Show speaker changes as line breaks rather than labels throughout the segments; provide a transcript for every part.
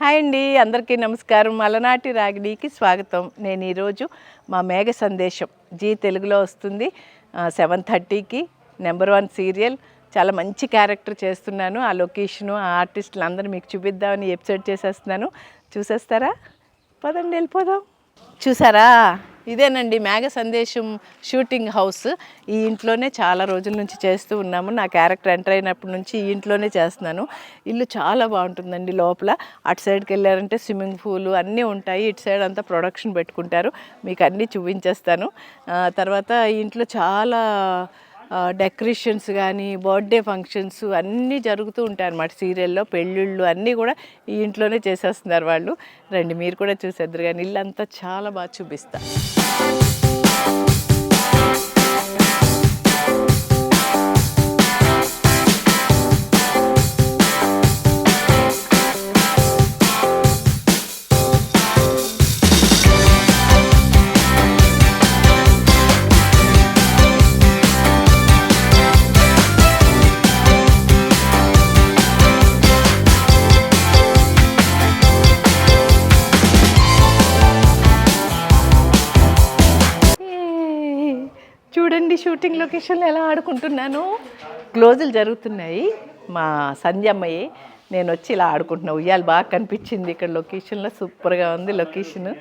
Hi అండి అందరికీ నమస్కారం. మలనాటి రాగిడికి స్వాగతం. నేను ఈరోజు మా మేఘ సందేశం. జీ తెలుగులో వస్తుంది. సెవెన్ థర్టీకి నెంబర్ వన్ సీరియల్. చాలా మంచి క్యారెక్టర్ చేస్తున్నాను. ఆ లొకేషను ఆ ఆర్టిస్టులు అందరూ మీకు చూపిద్దామని ఎపిసోడ్ చేసేస్తున్నాను. చూసేస్తారా? పదండి వెళ్ళిపోదాం. చూసారా? ఇదేనండి మేఘ సందేశం షూటింగ్ హౌస్. ఈ ఇంట్లోనే చాలా రోజుల నుంచి చేస్తూ ఉన్నాము. నా క్యారెక్టర్ ఎంటర్ అయినప్పటి నుంచి ఈ ఇంట్లోనే చేస్తున్నాను. ఇల్లు చాలా బాగుంటుందండి లోపల. అటు సైడ్కి వెళ్ళారంటే స్విమ్మింగ్ పూల్ అన్నీ ఉంటాయి. ఇటు సైడ్ అంతా ప్రొడక్షన్ పెట్టుకుంటారు. మీకు అన్నీ చూపించేస్తాను. తర్వాత ఈ ఇంట్లో చాలా డెకరేషన్స్ కానీ బర్త్డే ఫంక్షన్స్ అన్నీ జరుగుతూ ఉంటాయి అన్నమాట. సీరియల్లో పెళ్ళిళ్ళు అన్నీ కూడా ఈ ఇంట్లోనే చేసేస్తున్నారు వాళ్ళు. రండి మీరు కూడా చూసేద్దరు కానీ ఇల్లు అంతా చాలా బాగా చూపిస్తారు షూటింగ్ లొకేషన్లో ఎలా ఆడుకుంటున్నాను? క్లోజులు జరుగుతున్నాయి. మా సంధ్యమ్మయ్య నేను వచ్చి ఇలా ఆడుకుంటున్నా. ఉయ్యాలు బాగా కనిపించింది ఇక్కడ లొకేషన్లో. సూపర్గా ఉంది లొకేషన్.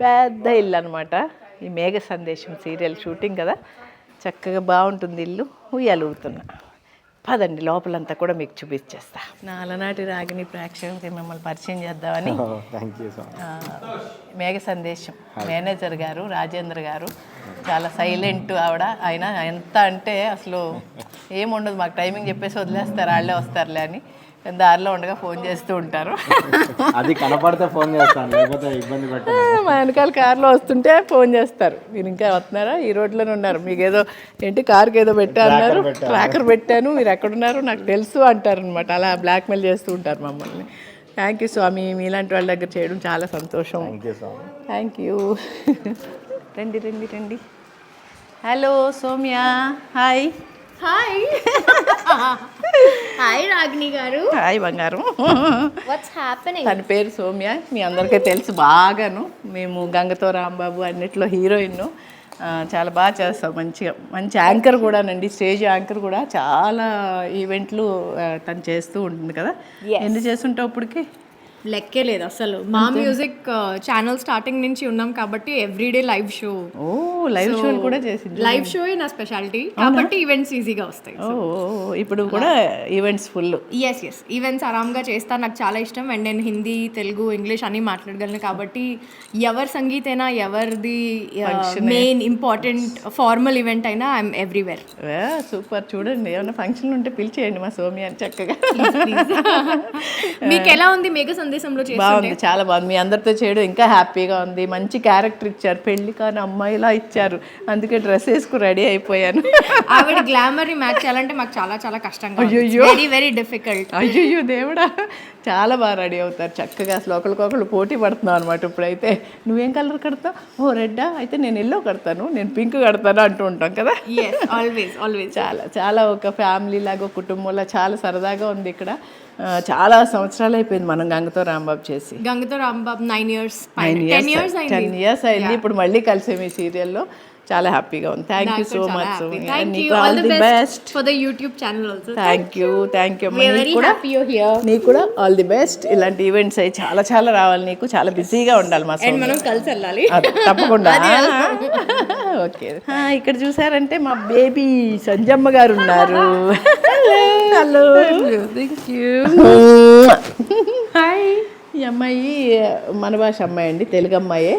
పెద్ద ఇల్లు అనమాట ఈ మేఘ సందేశం సీరియల్ షూటింగ్ కదా. చక్కగా బాగుంటుంది ఇల్లు. ఉయ్యాలు ఊగుతున్నా. పదండి లోపలంతా కూడా మీకు చూపించేస్తా. నా అలనాటి రాగిని ప్రేక్షకులకి మిమ్మల్ని పరిచయం చేద్దామని. మేఘ సందేశం. మేనేజర్ గారు రాజేంద్ర గారు చాలా సైలెంట్ ఆవిడ. ఆయన ఎంత అంటే అసలు ఏముండదు మాకు టైమింగ్ చెప్పేసి వదిలేస్తారు వాళ్ళే వస్తారులే అని. దారిలో ఉండగా ఫోన్ చేస్తూ ఉంటారు.
అది కనపడితే ఫోన్ చేస్తాను లేకపోతే ఇబ్బంది
మా వెనకాల కార్లో వస్తుంటే ఫోన్ చేస్తారు. మీరు ఇంకా వస్తున్నారా? ఈ రోడ్లోనే ఉన్నారు. మీకు ఏదో ఏంటి కార్కి ఏదో పెట్టా అన్నారు. ట్రాకర్ పెట్టాను. మీరు ఎక్కడున్నారు నాకు తెలుసు అంటారు అనమాట అలా బ్లాక్మెయిల్ చేస్తూ ఉంటారు మమ్మల్ని. థ్యాంక్ యూ స్వామి. మీలాంటి వాళ్ళ దగ్గర చేయడం చాలా సంతోషం.
థ్యాంక్ యూ
రండి రండి రండి. Hello Soumya. Hi
hi hi Ragini గారు.
హాయ్ బంగారం.
వాట్స్ హ్యాపెనింగ్
తన పేరు సౌమ్య. మీ అందరికీ తెలుసు బాగాను. మేము గంగతో రాంబాబు అన్నిట్లో హీరోయిన్. చాలా బాగా చేస్తాం మంచిగా. మంచి యాంకర్ కూడానండి. స్టేజ్ యాంకర్ కూడా. చాలా ఈవెంట్లు తను చేస్తూ ఉంటుంది కదా. ఎన్ని చేస్తుంటావు ఇప్పటికి?
లెక్కే లేదు అసలు. మా మ్యూజిక్ ఛానల్ స్టార్టింగ్ నుంచి ఉన్నాం కాబట్టి ఎవ్రీడే లైవ్ షో
ఓ లైవ్ షోలు కూడా చేసింది.
లైవ్ షో నా స్పెషాలిటీ కాబట్టి ఈవెంట్స్ ఈజీగా వస్తాయి.
ఓ ఇప్పుడు కూడా events full
S S events ఆరామ్గా చేస్తాను నాకు చాలా ఇష్టం. అండ్ నేను హిందీ తెలుగు ఇంగ్లీష్ అన్నీ మాట్లాడగలను కాబట్టి ఎవరి సంగీతైనా ఎవరిది మెయిన్ ఇంపార్టెంట్ ఫార్మల్ ఈవెంట్ అయినా ఐఎమ్ ఎవ్రీవేర్
సూపర్ చూడండి. ఏమైనా ఫంక్షన్ ఉంటే పిలిచేయండి మా సోమ్య అని చక్కగా
మీకు ఎలా ఉంది మేఘ సందేశంలో
బాగుంది చాలా బాగుంది. మీ అందరితో చేయడం ఇంకా హ్యాపీగా ఉంది. మంచి క్యారెక్టర్ ఇచ్చారు. పెళ్ళి కాని అమ్మాయిలా ఇచ్చారు. అందుకే డ్రెస్ వేసుకుని రెడీ అయిపోయాను.
ఆవిడ గ్లామర్ని మ్యాచ్ చేయాలంటే మాకు చాలా చాలా కష్టంగా వెరీ వెరీ డిఫికల్ట్
అయ్యో దేవుడా. చాలా బాగా రెడీ అవుతారు. చక్కగా అసలు ఒకరికొకరు పోటీ పడుతున్నాం అనమాట ఇప్పుడైతే. నువ్వేం కలర్ కడతావు? ఓ రెడ్డా? అయితే నేను ఎల్లో కడతాను నేను పింక్ కడతాను అంటూ ఉంటాం కదా.
ఆల్వేస్ ఆల్వేస్
చాలా చాలా ఒక ఫ్యామిలీ లాగా కుటుంబంలో చాలా సరదాగా ఉంది ఇక్కడ. చాలా సంవత్సరాలు అయిపోయింది మనం గంగతో రాంబాబు చేసి.
గంగతో Rambabu nine years
nine
years
years ten years అయింది. ఇప్పుడు మళ్ళీ కలిసాము ఈ సీరియల్లో చాలా హ్యాపీగా ఉంది. థ్యాంక్ యూ సో మచ్ నీకు
all the best for the YouTube channel also
thank you thank you
we are very happy you here
నీకు కూడా ఆల్ ది బెస్ట్ ఇలాంటి ఈవెంట్స్ అయ్యి చాలా చాలా రావాలి నీకు చాలా బిజీగా ఉండాలి మా.
మనం కలిసి వెళ్ళాలి
తప్పకుండా. ఓకే ఇక్కడ చూసారంటే మా బేబీ సంజమ్మ గారు ఉన్నారు. హలో థ్యాంక్ యూ హాయ్ ఈ అమ్మాయి మన భాష అమ్మాయి అండి తెలుగు అమ్మాయే.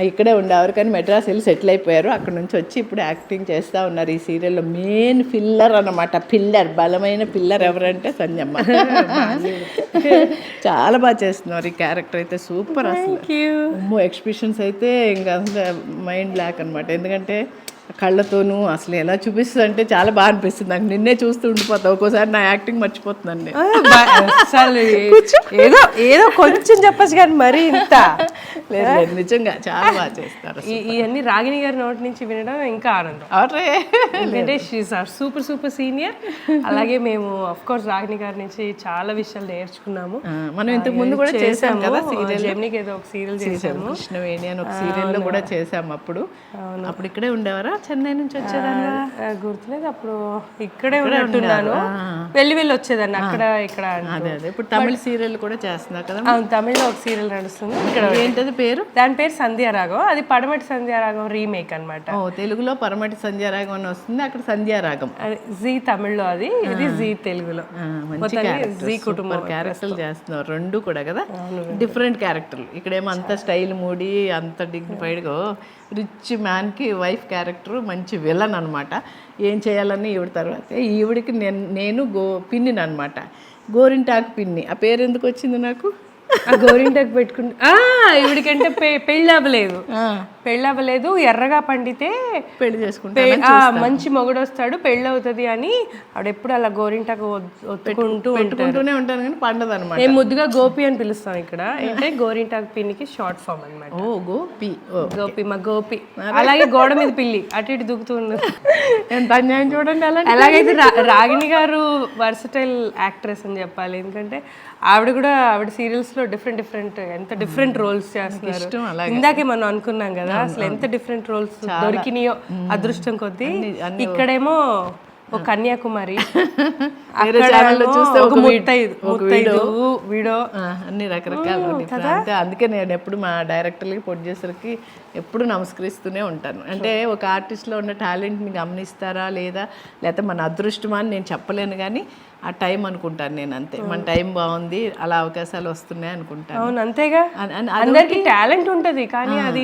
ఇక్కడే ఉండేవారు కానీ మెడ్రాస్ వెళ్ళి సెటిల్ అయిపోయారు. అక్కడ నుంచి వచ్చి ఇప్పుడు యాక్టింగ్ చేస్తూ ఉన్నారు ఈ సీరియల్లో. మెయిన్ పిల్లర్ అన్నమాట. పిల్లర్ బలమైన పిల్లర్ ఎవరంటే సంజమ్మ. చాలా బాగా చేస్తున్నారు ఈ క్యారెక్టర్ అయితే. సూపర్ అసలు. ఎక్స్ప్రెషన్స్ అయితే ఇంకా మైండ్ బ్లాక్ అనమాట ఎందుకంటే కళ్ళతోనూ అసలు ఎలా చూపిస్తుంది అంటే చాలా బాగా అనిపిస్తుంది. నాకు నిన్నే చూస్తూ ఉండిపోతా. ఒక్కోసారి నా యాక్టింగ్ మర్చిపోతున్నాను
అసలు ఏదో ఏదో కొంచెం చెప్పచ్చు కానీ మరి ఇంత.
లేదు లేదు నిజంగా చాలా బాగా చేస్తారు
ఇవన్నీ రాగిణి గారి నోటి నుంచి వినడం ఇంకా ఆనందం. ఎందుకంటే she are super super senior అలాగే మేము అఫ్ కోర్స్ రాగిణి గారి నుంచి చాలా విషయాలు నేర్చుకున్నాము.
మనం ఇంతకు ముందు కూడా చేసాం కదా సీరియల్
ఏదో ఒక సీరియల్ చేసాము.
కృష్ణవేణి అని ఒక సీరియల్లో కూడా చేసాం అప్పుడు. అప్పుడు ఇక్కడే ఉండేవారా? చెన్నై నుంచి వచ్చేదాన్ని
గుర్తులేదు. అప్పుడు ఇక్కడే ఉన్నట్టున్నాను. వెళ్ళి వెళ్ళి వచ్చేదాన్ని. అక్కడ ఇక్కడ.
అదే అదే. ఇప్పుడు తమిళ సీరియల్ కూడా చేస్తున్నారు కదా.
అవును తమిళ్ళో ఒక సీరియల్ నడుస్తుంది. ఇక్కడ
ఏంటది పేరు?
దాని పేరు సంధ్యారాగం అది పడమటి సంధ్యారాగం రీమేక్ అన్నమాట.
ఓ తెలుగులో పరమటి సంధ్యారాగం అని వస్తుంది. అక్కడ సంధ్యారాగం
అది జీ తమిళ్ళో అది. ఇది జీ తెలుగులో. జీ కుటుంబం
క్యారెక్టర్లు చేస్తున్నారు రెండు కూడా కదా. డిఫరెంట్ క్యారెక్టర్లు. ఇక్కడేమో అంత స్టైల్ మూడి అంత డిగ్నిఫైడ్గా రిచ్ మ్యాన్కి వైఫ్ క్యారెక్టర్ మంచి విలన్ అనమాట ఏం చేయాలని ఈవిడ తర్వాత ఈవిడికి నేను నేను గో పిన్నిని అనమాట గోరింటాకు పిన్ని. ఆ పేరు ఎందుకు వచ్చింది నాకు?
ఆ గోరింటకు పెట్టుకుంటే పె పెళ్ళి అవ్వలేదు. పెళ్ళి అవ్వలేదు ఎర్రగా పండితే
పెళ్ళి చేసుకుంటా
మంచి మొగుడు వస్తాడు. పెళ్ళి అవుతుంది అని ఆవిడ ఎప్పుడు అలా గోరింటకు ఒత్- ఒత్తుకుంటూ
పెట్టుకుంటూనే ఉంటాను కానీ పండదు అనమాట
మేము ముద్దుగా గోపి అని పిలుస్తాం ఇక్కడ. అంటే గోరింటాకు పిన్నికి షార్ట్ ఫామ్ అన్నమాట.
ఓ గోపి.
గోపి మా గోపి. అలాగే గోడ మీద పిల్లి అటు ఇటు దుక్కుతూ ఉన్నది.
ఎంత అన్యాయం చూడండి అలా
అలాగైతే రాగిణి గారు వర్సటైల్ యాక్ట్రెస్ అని చెప్పాలి. ఎందుకంటే ఆవిడ కూడా ఆవిడ సీరియల్స్లో డిఫరెంట్ డిఫరెంట్ ఎంత డిఫరెంట్ రోల్స్ చేస్తున్నారు. ఇందాకే మనం అనుకున్నాం కదా అసలు ఎంత డిఫరెంట్ రోల్స్ దొరికినాయో అదృష్టం కొద్దీ ఇక్కడేమో ఒక కన్యాకుమారి.
ఛానల్లో చూస్తే
ఒక ముత్తైదు వీడో.
అన్ని రకరకాల అందుకే నేను ఎప్పుడు మా డైరెక్టర్లకి ప్రొడ్యూసర్కి ఎప్పుడు నమస్కరిస్తూనే ఉంటాను. అంటే ఒక ఆర్టిస్ట్లో ఉన్న టాలెంట్ని గమనిస్తారా లేదా? లేకపోతే మన అదృష్టమా అని నేను చెప్పలేను కానీ ఆ టైం అనుకుంటాను నేను అంతే. మన టైం బాగుంది అలా అవకాశాలు వస్తున్నాయి అనుకుంటాను.
అవును అంతేగా? అందరికి టాలెంట్ ఉంటది కానీ అది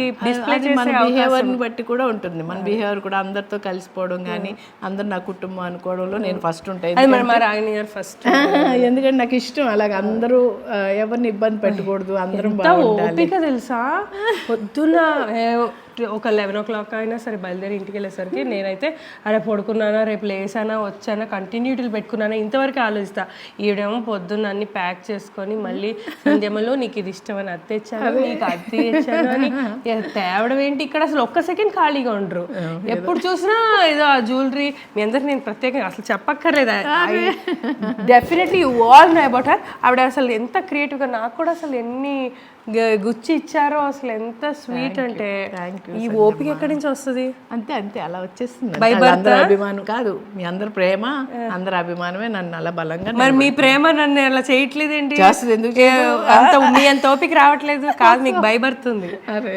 మన బిహేవియర్ని బట్టి కూడా ఉంటుంది. మన బిహేవియర్ కూడా అందరితో కలిసిపోవడం కానీ అందరు నా కుటుంబం అనుకోవడంలో నేను ఫస్ట్ ఉంటాయి
ఫస్ట్
ఎందుకంటే నాకు ఇష్టం అలాగ అందరూ ఆ, ఎవరిని ఇబ్బంది పెట్టకూడదు అందరం
ఓపిక తెలుసా? పొద్దున్న ఒక లెవెన్ ఓ క్లాక్ అయినా సరే బయలుదేరి ఇంటికి వెళ్ళేసరికి నేనైతే అరే పడుకున్నానా రేపు లేసానా వచ్చానా కంటిన్యూటీలు పెట్టుకున్నానా ఇంతవరకు ఆలోచిస్తా. ఈవిడేమో పొద్దున్న అన్ని ప్యాక్ చేసుకొని మళ్ళీ సంధ్యమలో నీకు ఇది ఇష్టం అని తెచ్చాను నీకు అది తెచ్చాను అని తేవడం ఏంటి? ఇక్కడ అసలు ఒక్క సెకండ్ ఖాళీగా ఉండరు. ఎప్పుడు చూసినా ఏదో ఆ జ్యువెలరీ మీ అందరికి నేను ప్రత్యేకంగా అసలు చెప్పక్కర్లేదు. Definitely you all know about her ఆవిడ అసలు ఎంత క్రియేటివ్గా నాకు కూడా అసలు ఎన్ని గుచ్చి ఇచ్చారో అసలు ఎంత స్వీట్ అంటే. ఈ ఓపిక ఎక్కడి నుంచి వస్తుంది?
అంతే అంతే అలా వచ్చేస్తుంది. అందరి అభిమానం కాదు. మీ అందరి ప్రేమ అందరి అభిమానమే నన్ను అలా బలంగా
మరి మీ ప్రేమ నన్ను అలా చేయట్లేదేంటి?
చేస్తుంది ఎందుకు
అంత మీ అంత ఓపిక రావట్లేదు. కాదు మీకు భయపడుతుంది.
అరే.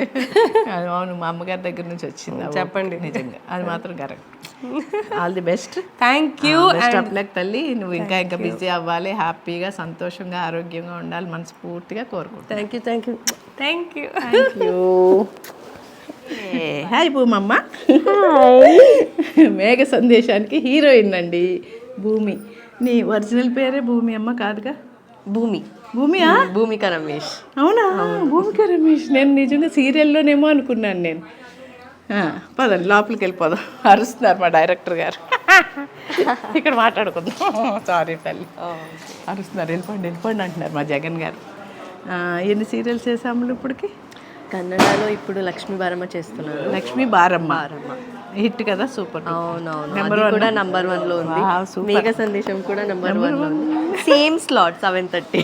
అవును మా అమ్మగారి దగ్గర నుంచి వచ్చింది.
చెప్పండి.
నిజంగా. అది మాత్రం correct. All the best
thank you
best of luck తల్లి. నువ్వు ఇంకా ఇంకా బిజీ అవ్వాలి హ్యాపీగా సంతోషంగా ఆరోగ్యంగా ఉండాలి. మనస్ఫూర్తిగా కోరుకుంటాను
thank you thank you thank you
thank you hi. Bhoomamma Megha సందేశానికి heroine అండి భూమి. నీ ఒరిజినల్ పేరే భూమి అమ్మ కాదుగా?
భూమి.
భూమియా?
భూమిక రమేష్.
అవునా? భూమిక రమేష్. నేను నిజంగా సీరియల్లోనేమో అనుకున్నాను నేను. పదండి లోపలికి వెళ్ళిపోదాం. అరుస్తున్నారు మా డైరెక్టర్ గారు. ఇక్కడ మాట్లాడుకుందాం. సారీ తల్లి. అరుస్తున్నారు. వెళ్ళిపోండి వెళ్ళిపోండి అంటున్నారు మా జగన్ గారు. ఎన్ని సీరియల్స్ చేసాము ఇప్పటికి?
కన్నడలో ఇప్పుడు లక్ష్మీ బారమ్మ చేస్తున్నాను
లక్ష్మీ బారమ్మ. హిట్ కదా సూపర్
అవునవును. అది కూడా నంబర్ వన్లో ఉంది. మేఘ సందేశం కూడా నంబర్ వన్లో ఉంది. Same slot seven thirty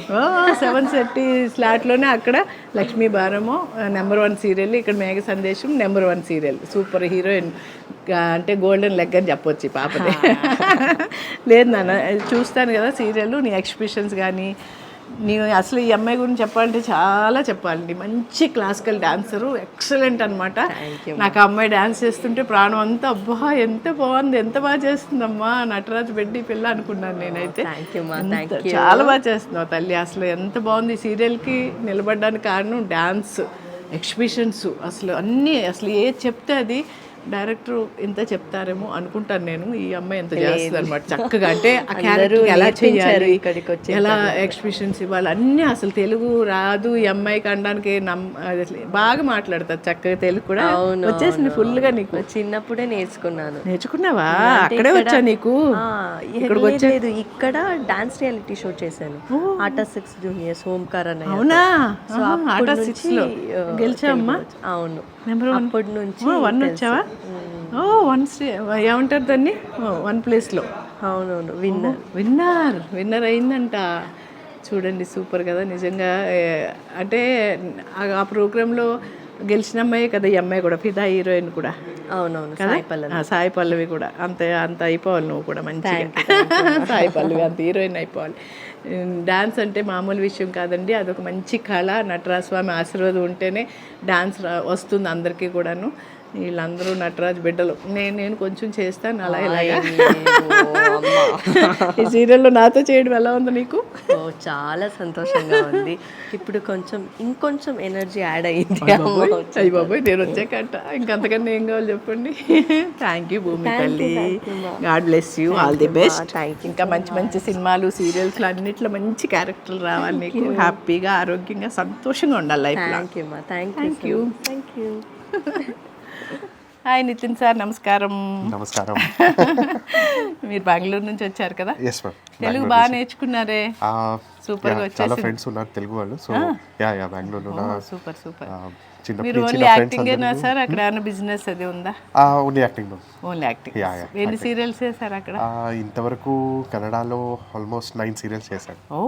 seven thirty స్లాట్లోనే అక్కడ Lakshmi Baramma number one serial ఇక్కడ Megha Sandesam number one serial super heroine అంటే గోల్డెన్ లెగ్ అని చెప్పొచ్చు పాపది. లేదు నాన్న చూస్తాను కదా సీరియల్ నీ ఎక్స్ప్రెషన్స్ కానీ నీ అసలు ఈ అమ్మాయి గురించి చెప్పాలంటే చాలా చెప్పాలండి. మంచి క్లాసికల్ డాన్సరు ఎక్సలెంట్ అనమాట నాకు ఆ అమ్మాయి డాన్స్ చేస్తుంటే ప్రాణం అంతా అబ్బా ఎంత బాగుంది ఎంత బాగా చేస్తుందమ్మా నటరాజు బెడ్డి పిల్ల అనుకున్నాను నేనైతే. చాలా బాగా చేస్తున్నావు తల్లి. అసలు ఎంత బాగుంది సీరియల్కి నిలబడడానికి కారణం డ్యాన్స్ ఎక్స్ప్రెషన్స్ అసలు అన్నీ అసలు ఏది చెప్తే అది డైరెక్టర్ ఇంత చెప్తారేమో అనుకుంటాను నేను. ఈ అమ్మాయి ఎంత చేస్తుంది అనమాట చక్కగా అంటే ఆ క్యారెక్టర్ ఎలా చేయాలి
ఇక్కడికి వచ్చి
ఎలా ఎక్స్ప్రెషన్స్ ఇవ్వాలి అన్నీ అసలు తెలుగు రాదు. ఈ అమ్మాయికి అనడానికి నమ్ బాగా మాట్లాడతారు చక్కగా తెలుగు కూడా. వచ్చేసింది ఫుల్గా నీకు.
చిన్నప్పుడే నేర్చుకున్నాను.
నేర్చుకున్నావా? అక్కడే వచ్చా నీకు?
లేదు, ఇక్కడ డాన్స్ రియాలిటీ షో చేశాను. ఆటా సిక్స్ జూనియర్స్ ఓంకార్ అన్నయ్య
అవునా? ఆటా సిక్స్
వచ్చు. అవును.
నెంబర్ వన్
అప్పటి నుంచి
వన్ వచ్చావా? ఓ వన్ ఏమంటారు దాన్ని? వన్ ప్లేస్లో
అవునవును విన్నర్
విన్నర్ విన్నర్ అయిందంట. చూడండి సూపర్ కదా నిజంగా. అంటే ఆ- ప్రోగ్రాంలో గెలిచిన అమ్మాయి కదా ఈ అమ్మాయి కూడా ఫిదా హీరోయిన్ కూడా.
అవునవును సాయి పల్లవి.
సాయి పల్లవి కూడా. అంత అంత అయిపోవాలి నువ్వు కూడా మంచిగా. సాయి పల్లవి అంత హీరోయిన్ అయిపోవాలి. డాన్స్ అంటే మామూలు విషయం కాదండి. అదొక మంచి కళ. నటరాజ స్వామి ఆశీర్వాదం ఉంటేనే డాన్స్ వస్తుంది అందరికీ కూడాను. వీళ్ళందరూ నటరాజ్ బిడ్డలు. నేను నేను కొంచెం చేస్తాను అలా ఇలాగా. ఈ సీరియల్లో నాతో చేయడం ఎలా ఉంది నీకు?
ఓ చాలా సంతోషంగా ఉంది. ఇప్పుడు కొంచెం ఇంకొంచెం ఎనర్జీ యాడ్ అయ్యింది.
అయ్యి బాబాయ్. నేను వచ్చాకట. ఇంకంతకన్నా ఏం కావాలి చెప్పండి. థ్యాంక్ యూ భూమి తల్లి. God bless you all the best ఇంకా మంచి మంచి సినిమాలు సీరియల్స్ అన్నిట్లో మంచి క్యారెక్టర్లు రావాలి నీకు. హ్యాపీగా ఆరోగ్యంగా సంతోషంగా ఉండాలి life
thank you thank you thank you
hi Nitin sir నమస్కారం.
నమస్కారం.
మీరు బెంగళూరు నుంచి వచ్చారు కదా? తెలుగు బాగా నేర్చుకున్నారే? గా
చాలా ఫ్రెండ్స్ ఉన్నారు తెలుగు వాళ్ళు. సో యా యా బెంగళూరులో
సూపర్ సూపర్
నుంచి
ఓన్లీ యాక్టింగేనా సార్? అక్కడ ఏమైనా బిజినెస్ అది ఉందా?
Only acting
only acting
Yeah, yeah,
ఎన్ని సీరియల్స్ చేశారు అక్కడ?
ఇంతవరకు కన్నడలో ఆల్మోస్ట్ నైన్ సీరియల్స్ చేశాను
ఓ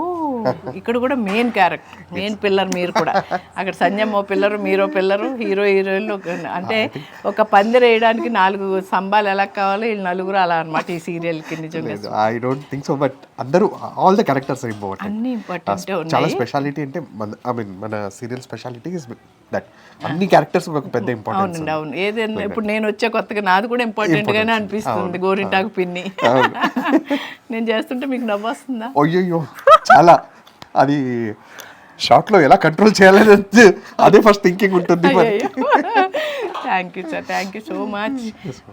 ఇక్కడ కూడా మెయిన్ క్యారెక్టర్ మెయిన్ పిల్లర్ మీరు కూడా. అక్కడ సంజయ్ ఓ పిల్లరు మీరో పిల్లరు హీరో హీరోయిన్లు అంటే ఒక పందిరి వేయడానికి నాలుగు స్తంభాలు ఎలా కావాలో వీళ్ళు నలుగురు అలా అన్నమాట ఈ సీరియల్కి నిజంగా.
I don't think so but అందరూ ఆల్ ద క్యారెక్టర్స్ ఇంపార్టెంట్
అన్ని ఇంపార్టెంట్
చాలా స్పెషాలిటీ అంటే మన ఐ మీన్ మన సీరియల్ స్పెషాలిటీ ఇస్ దట్ అన్ని క్యారెక్టర్స్ ఒక పెద్ద ఇంపార్టెన్స్
అవునండి అవును. ఏదైనా ఇప్పుడు నేను వచ్చే కొత్తగా నాది కూడా ఇంపార్టెంట్ గానే అనిపిస్తుంది గోరింటాకు పిన్ని. నేను చేస్తుంటే మీకు నవ్వు వస్తుందా
అయ్యయ్యో చాలా. అది షార్ట్లో ఎలా కంట్రోల్ చేయాలని అదే ఫస్ట్ థింకింగ్ ఉంటుంది
thank you sir thank you so much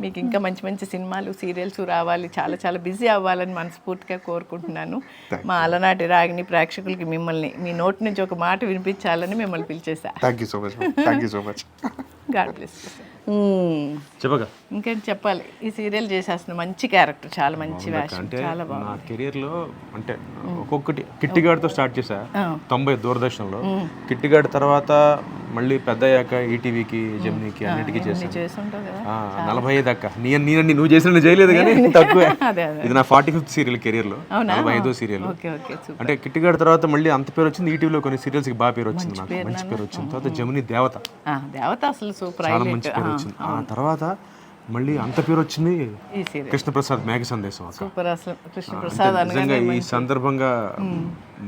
మీకు ఇంకా మంచి మంచి సినిమాలు సీరియల్స్ రావాలి. చాలా చాలా బిజీ అవ్వాలని మనస్ఫూర్తిగా కోరుకుంటున్నాను. మా అలనాటి రాగిని ప్రేక్షకులకి మిమ్మల్ని మీ నోటి నుంచి ఒక మాట వినిపించాలని మిమ్మల్ని పిలిచేసా
thank you so much thank you so much
God bless
చెప్పగా
ఇంకేంటి చెప్పాలి? ఈ సీరియల్ చేసేస్తున్న మంచి క్యారెక్టర్ చాలా మంచి వేషం
నా
బాగుంది.
కెరియర్లో అంటే ఒక్కొక్కటి కిట్టిగాడితో స్టార్ట్ చేశా. తొంభై దూరదర్శన్లో. కిట్టిగాడి తర్వాత మళ్ళీ పెద్ద అయ్యాక ఈటీవీకి జెమినీకి అన్నిటికీ చేశాను నలభై ఐదు అక్క. నీ నువ్వు చేసిన చేయలేదు కానీ తక్కువే. ఇది నా ఫార్టీ ఫిఫ్త్ సీరియల్ కెరియర్లో నలభై ఐదో సీరియల్ అంటే కిట్టిగాడి తర్వాత మళ్ళీ అంత పేరు వచ్చింది ఈటీవీలో కొన్ని సీరియల్స్కి బాగా పేరు వచ్చింది నాకు. మంచి పేరు వచ్చింది. తర్వాత జమినీ దేవత.
దేవత అసలు సూపర్
చాలా మంచి పేరు వచ్చింది. ఆ తర్వాత మళ్ళీ అంత పేరు వచ్చింది కృష్ణప్రసాద్ మేఘ సందేశం అక్క.
సూపర్ అసలు. కృష్ణ ప్రసాద్
నిజంగా ఈ సందర్భంగా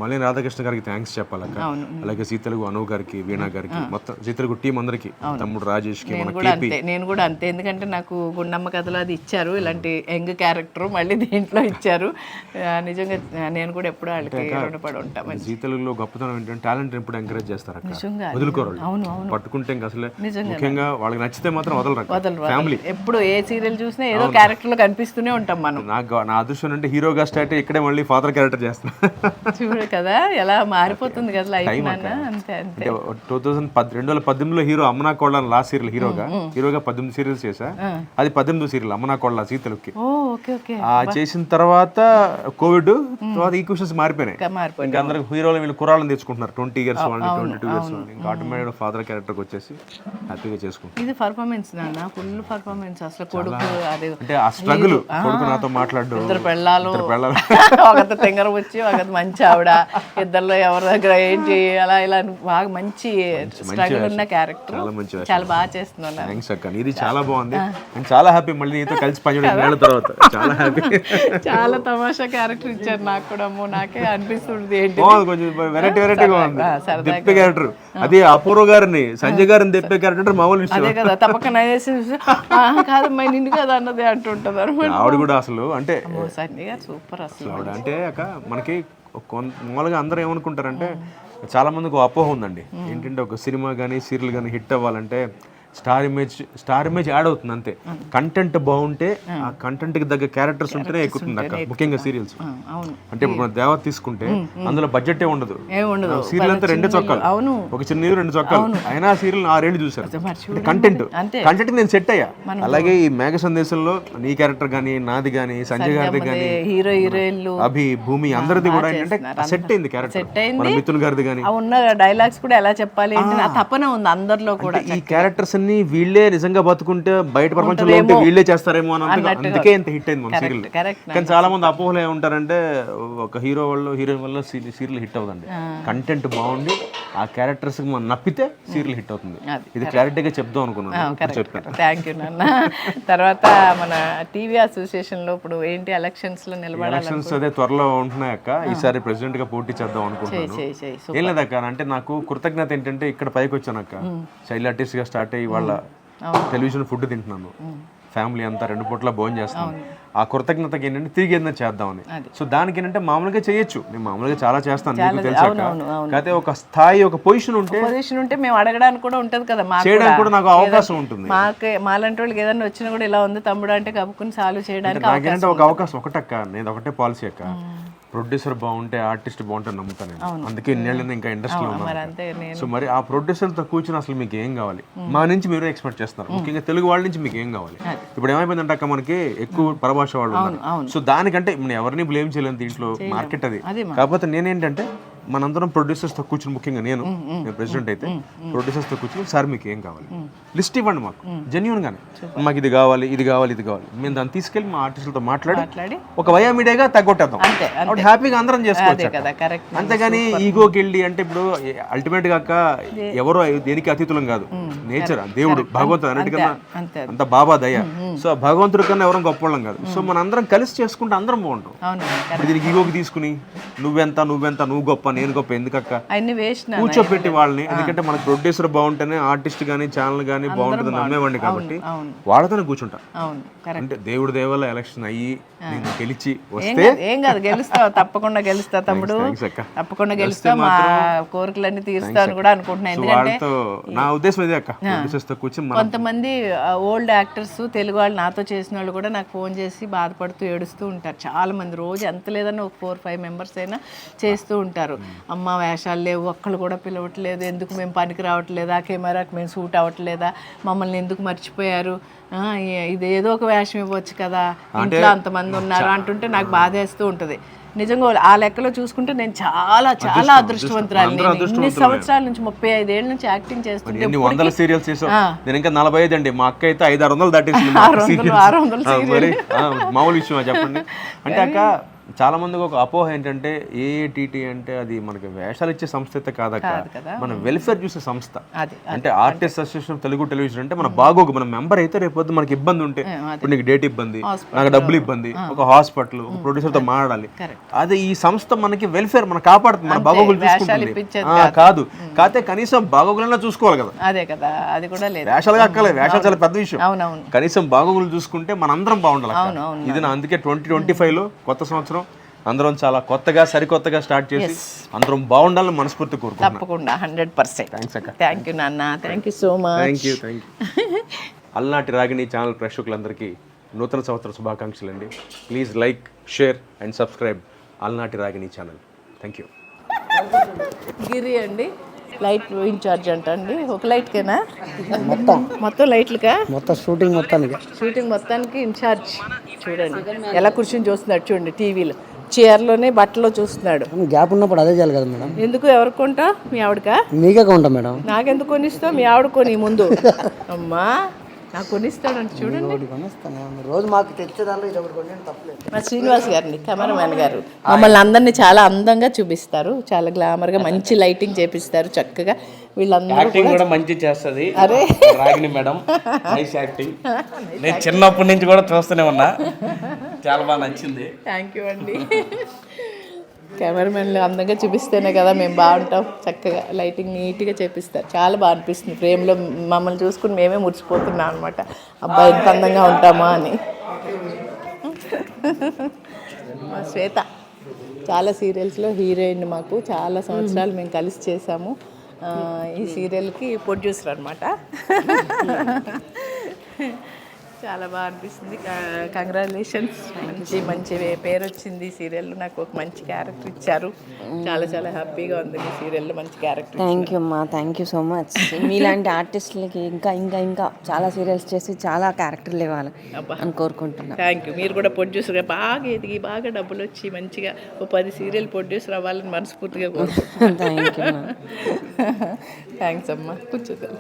మళ్ళీ రాధాకృష్ణ గారికి థ్యాంక్స్ చెప్పాలక్క. అలాగే సీతలుగు అను గారికి వీణా గారికి మొత్తం సీతలుగు టీం అందరికి తమ్ముడు రాజేష్కి
నేను కూడా అంతే నేను కూడా అంతే. ఎందుకంటే నాకు గుండమ్మ కథలో అది ఇచ్చారు ఇలాంటి యంగ్ క్యారెక్టర్ మళ్ళీ దీంట్లో ఇచ్చారు. నిజంగా నేను కూడా ఎప్పుడు వాళ్ళకి రుణపడి ఉంటా మంచి
జీ తెలుగులో గొప్పతనం ఏంటంటే టాలెంట్ ఎప్పుడు ఎంకరేజ్ చేస్తారు. వదులుకోరు
అవును,
వాళ్ళు. పట్టుకుంటే ఇంకా అసలే ముఖ్యంగా వాళ్ళకి నచ్చితే మాత్రం వదలరు
వదలరు.
ఫ్యామిలీ
ఎప్పుడు ఏ సీరియల్ చూసినా ఏదో క్యారెక్టర్లో కనిపిస్తూనే ఉంటాం మనం.
నాకు నా అదృష్టం అంటే హీరోగా స్టార్ట్ ఇక్కడే మళ్ళీ ఫాదర్ క్యారెక్టర్ చేస్తున్నా.
చూడు. కదా ఎలా మారిపోతుంది కదా లైఫ్ అంతే
టూ థౌసండ్ పద్ రెండు వేల పద్దెనిమిదిలో హీరో అమ్మనా కోళ్ళ లాస్ట్ సీరియల్ హీరోగా హీరోగా పద్దెనిమిది సీరియల్స్ చేశా. అది పద్దెనిమిది సీరియల్ అమ్మనా కోళ్ళ సీతలుకి. ఆ చేసిన తర్వాత కోవిడ్ తర్వాత ఈ క్వశ్చన్స్ మారిపోయినాయి. ఇంకా అందరికి హీరోలు వీళ్ళు కురాలను తెచ్చుకుంటున్నారు. ట్వంటీ ఇయర్స్ వాళ్ళని ట్వంటీ టూ ఇయర్స్ వాళ్ళని. ఇంకా ఆటోమేటిక్ ఫాదర్ క్యారెక్టర్కి వచ్చేసి హ్యాపీగా చేసుకుంటారు
ఇది పర్ఫార్మెన్స్ నాన్న ఫుల్ పర్ఫార్మెన్స్ అసలు కొడుకు అది
అంటే ఆ స్ట్రగుల్ కొడుకు నాతో మాట్లాడు
ఇద్దరు పెళ్ళాలు
ఇద్దరు పెళ్ళాలు.
ఒకత తెంగర వచ్చి ఒకత మంచి ఆవిడ ఇద్దరిలో ఎవరి దగ్గర ఏంటి అలా ఇలా బాగా మంచి స్ట్రగుల్ ఉన్న క్యారెక్టర్
చాలా
బాగా చేస్తున్నాను
థ్యాంక్స్ అక్క. నీది చాలా బాగుంది. నేను చాలా హ్యాపీ మళ్ళీ నీతో కలిసి పనిచేయడం తర్వాత. చాలా హ్యాపీ
చాలా తమాషా క్యారెక్టర్ ఇచ్చారు నాకు కూడా అమ్మో నాకే అనిపిస్తుంది ఏంటి?
కొంచెం వెరైటీ వెరైటీగా ఉంది. దెప్పే క్యారెక్టర్ అది అపూర్వ గారిని సంజయ్ గారిని దెప్పే క్యారెక్టర్ మామూలు
అదే కదా తప్పక కాదమ్మా నిన్ను కదా అన్నది అనమాట
ఆవిడ కూడా అసలు అంటే
సూపర్ అసలు.
అంటే అక్క మనకి మామూలుగా అందరూ ఏమనుకుంటారంటే చాలా మందికి ఒక అపోహ ఉందండి. ఏంటంటే ఒక సినిమా కానీ సీరియల్ కానీ హిట్ అవ్వాలంటే star image star image add అవుతుంది అంతే. కంటెంట్ బాగుంటే ఆ కంటెంట్కి తగ్గ క్యారెక్టర్స్ ఉంటేనే ఎక్కుతుంది అక్క ముఖ్యంగా సీరియల్స్. అంటే ఇప్పుడు మన దేవత తీసుకుంటే అందులో బడ్జెట్ ఏ ఉండదు. సీరియల్ అంతా రెండు చొక్కాలు.
అవును.
ఒక చిన్న రెండు చొక్కాలు. అయినా ఆ సీరియల్ ఆరేళ్ళు చూసారు
మరి
కంటెంట్. కంటెంట్ నేను సెట్ అయ్యా. అలాగే ఈ మేఘ సందేశంలో నీ క్యారెక్టర్ గానీ నాది గానీ సంజయ్ గారిది గానీ
హీరో హీరోయిన్లు.
అభి భూమి అందరిది కూడా ఏంటంటే సెట్ అయింది క్యారెక్టర్ మిథున్ గారిది గానీ.
ఆ ఉన్న డైలాగ్స్ కూడా ఎలా చెప్పాలి నా తపన ఉంది అందరిలో కూడా
ఈ క్యారెక్టర్స్ అన్ని వీళ్ళే నిజంగా బతుకుంటే బయట ప్రపంచంలో ఉంటే వీళ్ళే చేస్తారేమో అని అందుకే ఇంత హిట్ అయింది మన సీరియల్. కానీ చాలా మంది అపోహలు ఏముంటారంటే ఒక హీరో వల్ల హీరోయిన్ వల్ల సీరియల్ హిట్ అవుతుంది కంటెంట్ బాగుండి ఆ క్యారెక్టర్స్ మనం నప్పితే సీరియల్ హిట్ అవుతుంది. ఇది క్లారిటీగా చెప్దాం అనుకున్నాను. చెప్పాను.
థ్యాంక్ యూ నాన్న. తర్వాత మన టీవీ అసోసియేషన్లో ఇప్పుడు ఏంటి ఎలక్షన్స్లో నిలబడాలి
ఎలక్షన్స్ అదే త్వరలో ఉంటున్నాయి అక్క. ఈసారి ప్రెసిడెంట్గా పోటీ చేద్దాం అనుకుంటున్నాను. ఏం లేదక్క అంటే నాకు కృతజ్ఞత ఏంటంటే ఇక్కడ పైకి వచ్చానక్క చైల్డ్ ఆర్టిస్ట్గా స్టార్ట్ అయ్యి వాళ్ళ టెలివిజన్ ఫుడ్ తింటున్నాను. ఫ్యామిలీ అంతా రెండు పూట్ల భోజనం చేస్తాను ఆ కృతజ్ఞతకి ఏంటంటే తిరిగి ఏదైనా చేద్దామని. సో దానికి ఏంటంటే మామూలుగా చేయొచ్చు. నేను మామూలుగా చాలా చేస్తాను నీకు తెలుసాక. కాకపోతే ఒక స్థాయి ఒక పొజిషన్ ఉంటే
పొజిషన్ ఉంటే మేము అడగడానికి కూడా ఉంటది కదా మాకు
చేయడానికి కూడా. నాకు అవకాశం ఉంటుంది.
మాకే మాలాంటి వాళ్ళకి ఏదైనా వచ్చినా కూడా ఇలా ఉంది తమ్ముడు అంటే కప్పుకుని సాల్వ్ చేయడానికి
నాకేంటంటే ఒక అవకాశం ఒకటక్క నేను ఒకటే పాలసీ అక్క. ప్రొడ్యూసర్ బాగుంటే ఆర్టిస్ట్ బాగుంటే నమ్ముతాను నేను. అందుకే ఇన్నేళ్ళని ఇంకా ఇండస్ట్రీలో ఉన్నాను సో మరి ఆ ప్రొడ్యూసర్తో కూర్చొని అసలు మీకు ఏం కావాలి? మా నుంచి మీరు ఎక్స్పెక్ట్ చేస్తున్నారు. ముఖ్యంగా తెలుగు వాళ్ళ నుంచి మీకు ఏం కావాలి? ఇప్పుడు ఏమైపోయిందంటే అక్క మనకి ఎక్కువ పరభాష వాళ్ళు ఉన్నారు. సో దానికంటే ఎవరిని బ్లేమ్ చేయలేము దీంట్లో మార్కెట్ అది. కాకపోతే నేనేంటంటే మనందరం ప్రొడ్యూసర్స్తో కూర్చుని ముఖ్యంగా నేను నేను ప్రెసిడెంట్ అయితే ప్రొడ్యూసర్స్తో కూర్చుని సార్ మీకు ఏం కావాలి? లిస్ట్ ఇవ్వండి మాకు. జెన్యున్ గానే మాకు ఇది కావాలి ఇది కావాలి ఇది కావాలి. మేము దాన్ని తీసుకెళ్ళి మా ఆర్టిస్టులతో మాట్లాడి
మాట్లాడి.
ఒక వయా మీడియాగా తగ్గొట్టేద్దాం. అప్పుడు హ్యాపీగా అందరం చేసుకోవచ్చు అంతేగాని ఈగోకి వెళ్ళి అంటే ఇప్పుడు అల్టిమేట్గా అక్క ఎవరో దేనికి అతీతులం కాదు. నేచర్ దేవుడు భగవంతుడు అన్నిటికన్నా
అంతే
అంత బాబా దయ. సో భగవంతుడి కన్నా ఎవరం గొప్పవాళ్ళం కాదు. సో మన అందరం కలిసి చేసుకుంటే అందరం బాగుంటాం. ఇప్పుడు దీనికి ఈగోకి తీసుకుని నువ్వెంత నువ్వెంత నువ్వు గొప్ప నేను గొప్ప ఎందుకక్క?
అన్ని వేస్ట్
కూర్చోపెట్టి వాళ్ళని. ఎందుకంటే మనకు ప్రొడ్యూసర్ బాగుంటేనే ఆర్టిస్ట్ గానీ ఛానల్ గానీ బాగుంటుంది నమ్మేవాడిని కాబట్టి వాళ్ళతోనే కూర్చుంటా. అంటే దేవుడి దేవల్ల ఎలక్షన్ అయ్యి నేను గెలిచి వస్తే
కాదు ఏం కాదు గెలుస్తావు తప్పకుండా గెలుస్తా తమ్ముడు. తప్పకుండా గెలుస్తా మా కోరికలన్నీ తీరుస్తాను కూడా అనుకుంటున్నాను ఎందుకంటే
నా ఉద్దేశం ఇదే అక్క.
కొంతమంది ఓల్డ్ యాక్టర్స్ తెలుగు వాళ్ళు నాతో చేసిన వాళ్ళు కూడా నాకు ఫోన్ చేసి బాధపడుతూ ఏడుస్తూ ఉంటారు. చాలా మంది రోజు ఎంత లేదన్నా ఒక ఫోర్ ఫైవ్ మెంబర్స్ అయినా చేస్తూ ఉంటారు. అమ్మ వేషాలు లేవు ఒక్కళ్ళు కూడా పిలవట్లేదు ఎందుకు మేము పనికి రావట్లేదా కెమెరాకి మేము సూట్ అవ్వట్లేదా మమ్మల్ని ఎందుకు మర్చిపోయారు? ఇది ఏదో ఒక వేషం ఇవ్వచ్చు కదా ఇంట్లో అంతమంది ఉన్నారు అంటుంటే నాకు బాధేస్తూ ఉంటుంది. నిజంగా ఆ లెక్కలో చూసుకుంటే నేను చాలా చాలా అదృష్టవంతురాలు ఇన్ని సంవత్సరాల నుంచి ముప్పై ఐదేళ్ళ నుంచి యాక్టింగ్ చేస్తుంటే
ఎన్ని వందల సీరియల్స్ నేను ఇంకా నలభై ఐదు అండి. మా అక్క అయితే ఐదు ఆరు వందలు దాటేసింది మామూలు విషయం చెప్పండి? అంటే అక్క చాలా మందికి ఒక అపోహ ఏంటంటే ఏఏటీటీ అంటే అది మనకి వేషాలు ఇచ్చే సంస్థ అయితే కాదక్క. మన వెల్ఫేర్ చూసే సంస్థ. అంటే ఆర్టిస్ట్ అసోసియేషన్ తెలుగు టెలివిజన్ అంటే మన బాగోగు మన మెంబర్ అయితే రేపు మనకి ఇబ్బంది ఉంటే ఇప్పుడు నీకు డేట్ ఇబ్బంది నాకు డబ్బులు ఇబ్బంది ఒక హాస్పిటల్ ఒక ప్రొడ్యూసర్తో మాట్లాడాలి. అదే ఈ సంస్థ మనకి వెల్ఫేర్ మన కాపాడుతుంది మన బాగోగులు చూసుకుంటుంది. కాదు. కాకపోతే కనీసం బాగోగులన్నా చూసుకోవాలి కదా.
అదే కదా అది కూడా లేదు.
వేషాలుగా అక్కలేదు వేషాలు చాలా పెద్ద విషయం. కనీసం బాగోగులు చూసుకుంటే మనందరం బాగుండాలి. ఇది నా అందుకే ట్వంటీ ట్వంటీ ఫైవ్లో కొత్త సంవత్సరం అందరం చాలా కొత్తగా సరికొత్తగా స్టార్ట్ చేసి అందరం బాగుండాలని మనస్ఫూర్తి
తప్పకుండా హండ్రెడ్ పర్సెంట్
థ్యాంక్స్ అక్క.
థ్యాంక్ యూ నాన్న. Thank you so much
thank you thank you Alanati Ragini channel ప్రేక్షకులందరికీ నూతన సంవత్సర శుభాకాంక్షలు అండి please like share and subscribe Alanati Ragini channel thank you
Giri అండి. లైట్ ఇన్ఛార్జ్ అంట అండి. ఒక లైట్కేనా మొత్తం. మొత్తం లైట్లుగా
మొత్తం షూటింగ్ మొత్తానికి.
షూటింగ్ మొత్తానికి ఇన్ఛార్జ్ చూడండి. ఎలా కూర్చొని చూస్తున్నాడు చూడండి టీవీలో. చీరలోనే బట్టలో చూస్తున్నాడు.
గ్యాప్ ఉన్నప్పుడు అదే చేయాలి కదా మేడం.
ఎందుకు? ఎవరికి కొంటా? మీ ఆవిడకా?
మీకే కొంటాం మేడం.
నాకెందుకు కొనిస్తావు? మీ ఆవిడ కొని ముందు. అమ్మా! నాకు కొనిస్తాడంట చూడండి.
కొనిస్తాను. రోజు మాకు ఇది ఒకటి తప్పలేదు.
మా శ్రీనివాస్ గారిని కెమెరామ్యాన్ గారు. మమ్మల్ని అందరినీ చాలా అందంగా చూపిస్తారు. చాలా గ్లామర్గా మంచి లైటింగ్ చేపిస్తారు చక్కగా. వీళ్ళందరూ
యాక్టింగ్ కూడా మంచి చేస్తుంది.
అరే.
Ragini madam nice acting. నేను చిన్నప్పటి నుంచి కూడా చూస్తూనే ఉన్నా. చాలా బాగా నచ్చింది.
థ్యాంక్ యూ అండి. కెమెరామెన్లు అందంగా చూపిస్తేనే కదా మేము బాగుంటాం. చక్కగా లైటింగ్ నీట్గా చేపిస్తారు చాలా బాగా అనిపిస్తుంది. ఫ్రేమ్లో మమ్మల్ని చూసుకుని మేమే మురిసిపోతున్నాం అనమాట అబ్బాయి ఎంత అందంగా ఉంటామా అని. మా శ్వేత. చాలా సీరియల్స్లో హీరోయిన్ మాకు. చాలా సంవత్సరాలు మేము కలిసి చేసాము. ఈ సీరియల్కి ప్రొడ్యూసర్ అనమాట చాలా బాగా అనిపిస్తుంది. కంగ్రాచులేషన్స్ మంచి మంచి పేరు వచ్చింది సీరియల్లో నాకు ఒక మంచి క్యారెక్టర్ ఇచ్చారు. చాలా చాలా హ్యాపీగా ఉంది ఈ సీరియల్లో మంచి క్యారెక్టర్
థ్యాంక్ యూ అమ్మా థ్యాంక్ యూ సో మచ్ మీలాంటి ఆర్టిస్టులకి ఇంకా ఇంకా ఇంకా చాలా సీరియల్స్ చేసి చాలా క్యారెక్టర్లు ఇవ్వాలి అని కోరుకుంటున్నాను
థ్యాంక్ యూ మీరు కూడా ప్రొడ్యూసర్గా బాగా ఎదిగి బాగా డబ్బులు వచ్చి మంచిగా ఓ పది సీరియల్ ప్రొడ్యూసర్ అవ్వాలని మనస్ఫూర్తిగా కోరుకుంటున్నాను
థ్యాంక్ యూ
థ్యాంక్స్ అమ్మా. కూర్చోదాం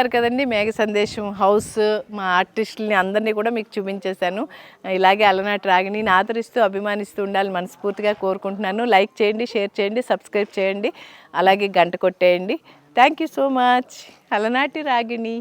చూశారు కదండి మేఘ సందేశం హౌస్ మా ఆర్టిస్టులని అందరినీ కూడా మీకు చూపించేశాను. ఇలాగే అలనాటి రాగిని ఆదరిస్తూ అభిమానిస్తూ ఉండాలి మనస్ఫూర్తిగా కోరుకుంటున్నాను. లైక్ చేయండి షేర్ చేయండి సబ్స్క్రైబ్ చేయండి. అలాగే గంట కొట్టేయండి. Thank you so much. Alanati Ragini.